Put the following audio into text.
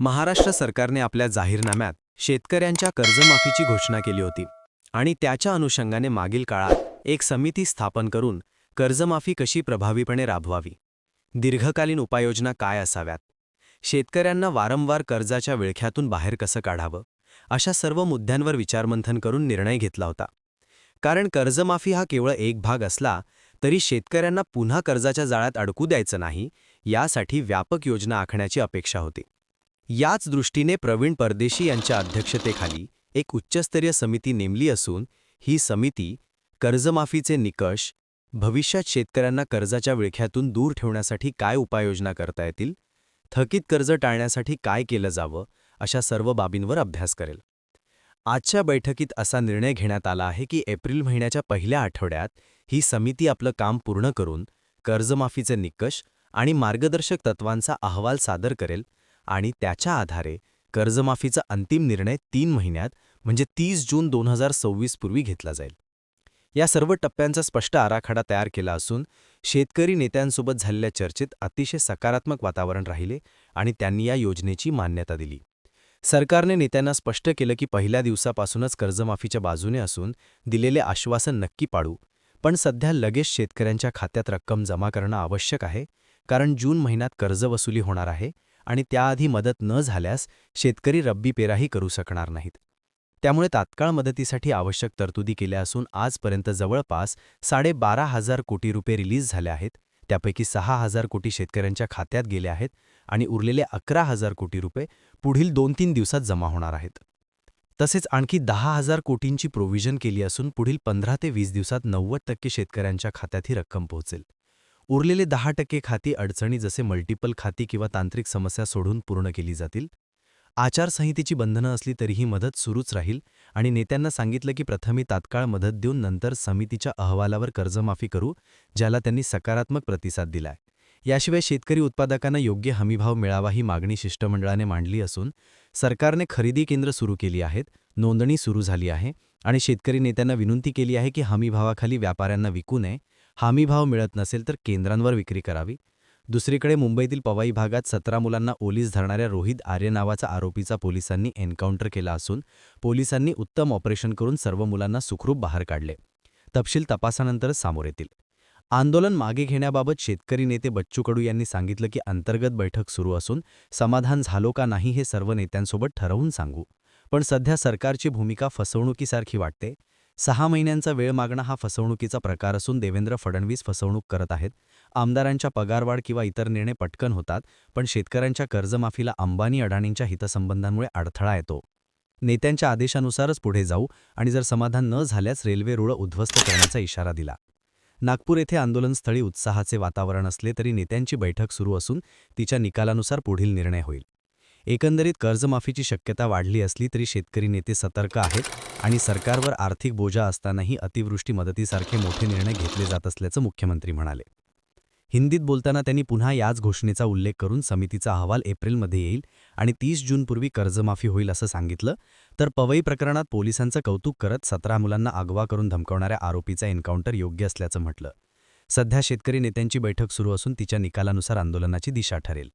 महाराष्ट्र सरकारने आपल्या जाहीरनाम्यात शेतकऱ्यांच्या कर्जमाफीची घोषणा केली होती आणि त्याच्या अनुषंगाने मागील काळात एक समिती स्थापन करून कर्जमाफी कशी प्रभावीपणे राबवावी? दीर्घकालीन उपाययोजना काय असाव्यात? शेतकऱ्यांना वारंवार कर्जाच्या विळख्यातून बाहेर कसं काढावं? अशा सर्व मुद्द्यांवर विचारमंथन करून निर्णय घेतला होता. कारण कर्जमाफी हा केवळ एक भाग असला तरी शेतकऱ्यांना पुन्हा कर्जाच्या जाळ्यात अडकू द्यायचं नाही यासाठी व्यापक योजना आखण्याची अपेक्षा होती. याच दृष्टीने प्रवीण परदेशी यांच्या अध्यक्षतेखाली एक उच्चस्तरीय समिती नेमली असून ही समिती कर्जमाफीचे निकष भविष्यात शेतकऱ्यांना कर्जाच्या विळख्यातून दूर ठेवण्यासाठी काय उपाययोजना करता येतील थकीत कर्ज टाळण्यासाठी काय केलं जावं अशा सर्व बाबींवर अभ्यास करेल. आजच्या बैठकीत असा निर्णय घेण्यात आला आहे की एप्रिल महिन्याच्या पहिल्या आठवड्यात ही समिती आपलं काम पूर्ण करून कर्जमाफीचे निकष आणि मार्गदर्शक तत्वांचा अहवाल सादर करेल आणि त्याच्या आधारे कर्जमाफीचा अंतिम निर्णय तीन महिन्यात म्हणजे तीस जून दोन हजार सव्वीस पूर्वी घेतला जाईल. या सर्व टप्प्यांचा स्पष्ट आराखडा तयार केला असून शेतकरी नेत्यांसोबत झालेल्या चर्चेत अतिशय सकारात्मक वातावरण राहिले आणि त्यांनी या योजनेची मान्यता दिली. सरकारने नेत्यांना स्पष्ट केलं की पहिल्या दिवसापासूनच कर्जमाफीच्या बाजूने असून दिलेले आश्वासन नक्की पाडू. पण सध्या लगेच शेतकऱ्यांच्या खात्यात रक्कम जमा करणं आवश्यक आहे कारण जून महिन्यात कर्जवसुली होणार आहे आणि त्याआधी मदत न झाल्यास शेतकरी रब्बी पेराही करू शकणार नाहीत. त्यामुळे तात्काळ मदतीसाठी आवश्यक तरतुदी केल्या असून आजपर्यंत जवळपास साडेबारा हजार कोटी रुपये रिलीज झाले आहेत त्यापैकी सहा हजार कोटी शेतकऱ्यांच्या खात्यात गेले आहेत आणि उरलेले अकरा हजार कोटी रुपये पुढील दोन तीन दिवसात जमा होणार आहेत. तसेच आणखी दहा हजार कोटींची प्रोव्हिजन केली असून पुढील पंधरा ते वीस दिवसात नव्वद टक्के शेतकऱ्यांच्या खात्यात ही रक्कम पोहोचेल. उरलेले दहा टक्के खाती अडचणी जसे मल्टिपल खाती किंवा तांत्रिक समस्या सोडून पूर्ण केली जातील. आचारसंहितेची बंधनं असली तरीही मदत सुरूच राहील आणि नेत्यांना सांगितलं की प्रथमी तात्काळ मदत देऊन नंतर समितीच्या अहवालावर कर्जमाफी करू ज्याला त्यांनी सकारात्मक प्रतिसाद दिलाय. याशिवाय शेतकरी उत्पादकांना योग्य हमीभाव मिळावा ही मागणी शिष्टमंडळाने मांडली असून सरकारने खरेदी केंद्र सुरू केली आहेत नोंदणी सुरू झाली आहे आणि शेतकरी नेत्यांना विनंती केली आहे की हमीभावाखाली व्यापाऱ्यांना विकू नये हमीभाव मिळत नसेल तर केंद्रांवर विक्री करावी. दुसरीकडे मुंबईतील पवाई भागात सतरा मुलांना ओलीस धरणाऱ्या रोहित आर्य नावाचा आरोपीचा पोलिसांनी एन्काउंटर केला असून पोलिसांनी उत्तम ऑपरेशन करून सर्व मुलांना सुखरूप बाहेर काढले. तपशील तपासानंतरच समोर येतील. आंदोलन मागे घेण्याबाबत शेतकरी नेते बच्चू कडू यांनी सांगितलं की अंतर्गत बैठक सुरू असून समाधान झालो का नाही हे सर्व नेत्यांसोबत ठरवून सांगू. पण सध्या सरकारची भूमिका फसवणुकीसारखी वाटते. सहा महिन्यांचा वेळ मागणं हा फसवणुकीचा प्रकार असून देवेंद्र फडणवीस फसवणूक करत आहेत. आमदारांच्या पगारवाढ किंवा इतर निर्णय पटकन होतात पण शेतकऱ्यांच्या कर्जमाफीला अंबानी अडाणींच्या हितसंबंधांमुळे अडथळा येतो. नेत्यांच्या आदेशानुसारच पुढे जाऊ आणि जर समाधान न झाल्यास रेल्वे रुळ उद्ध्वस्त करण्याचा इशारा दिला. नागपूर येथे आंदोलनस्थळी उत्साहाचे वातावरण असले तरी नेत्यांची बैठक सुरू असून तिच्या निकालानुसार पुढील निर्णय होईल. एकंदरीत कर्जमाफीची शक्यता वाढली असली तरी शेतकरी नेते सतर्क आहेत आणि सरकारवर आर्थिक बोजा असतानाही अतिवृष्टी मदतीसारखे मोठे निर्णय घेतले जात असल्याचं मुख्यमंत्री म्हणाले. हिंदीत बोलताना त्यांनी पुन्हा याच घोषणेचा उल्लेख करून समितीचा अहवाल एप्रिलमध्ये येईल आणि तीस जूनपूर्वी कर्जमाफी होईल असं सांगितलं तर पवई प्रकरणात पोलिसांचं कौतुक करत सतरा मुलांना आगवा करून धमकवणाऱ्या आरोपीचा एन्काउंटर योग्य असल्याचं म्हटलं. सध्या शेतकरी नेत्यांची बैठक सुरू असून तिच्या निकालानुसार आंदोलनाची दिशा ठरेल.